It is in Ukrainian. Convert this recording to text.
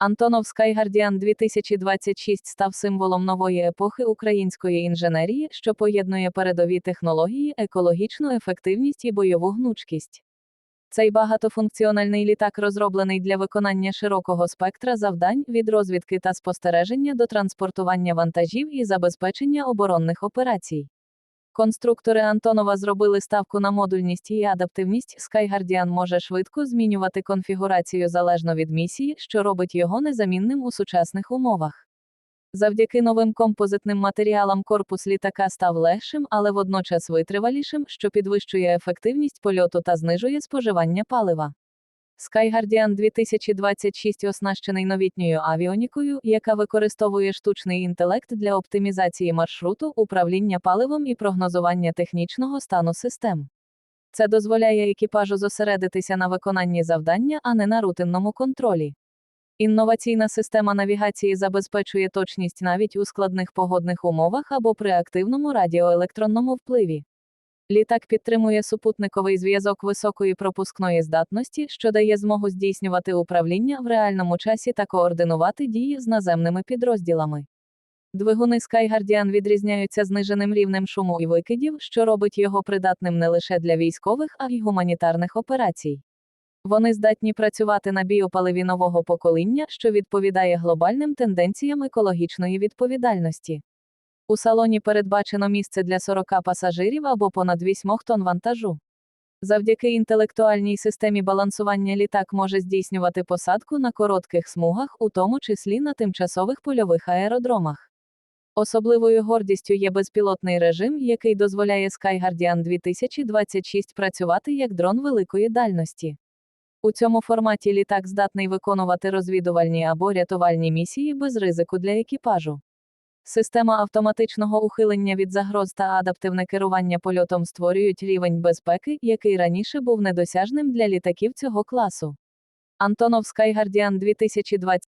Антонов Skyguardian 2026 став символом нової епохи української інженерії, що поєднує передові технології, екологічну ефективність і бойову гнучкість. Цей багатофункціональний літак розроблений для виконання широкого спектра завдань від розвідки та спостереження до транспортування вантажів і забезпечення оборонних операцій. Конструктори Антонова зробили ставку на модульність і адаптивність. Skyguardian може швидко змінювати конфігурацію залежно від місії, що робить його незамінним у сучасних умовах. Завдяки новим композитним матеріалам корпус літака став легшим, але водночас витривалішим, що підвищує ефективність польоту та знижує споживання палива. Skyguardian 2026 оснащений новітньою авіонікою, яка використовує штучний інтелект для оптимізації маршруту, управління паливом і прогнозування технічного стану систем. Це дозволяє екіпажу зосередитися на виконанні завдання, а не на рутинному контролі. Інноваційна система навігації забезпечує точність навіть у складних погодних умовах або при активному радіоелектронному впливі. Літак підтримує супутниковий зв'язок високої пропускної здатності, що дає змогу здійснювати управління в реальному часі та координувати дії з наземними підрозділами. Двигуни Skyguardian відрізняються зниженим рівнем шуму і викидів, що робить його придатним не лише для військових, а й гуманітарних операцій. Вони здатні працювати на біопаливі нового покоління, що відповідає глобальним тенденціям екологічної відповідальності. У салоні передбачено місце для 40 пасажирів або понад 8 тонн вантажу. Завдяки інтелектуальній системі балансування літак може здійснювати посадку на коротких смугах, у тому числі на тимчасових польових аеродромах. Особливою гордістю є безпілотний режим, який дозволяє Skyguardian 2026 працювати як дрон великої дальності. У цьому форматі літак здатний виконувати розвідувальні або рятувальні місії без ризику для екіпажу. Система автоматичного ухилення від загроз та адаптивне керування польотом створюють рівень безпеки, який раніше був недосяжним для літаків цього класу. Антонов Skyguardian 2026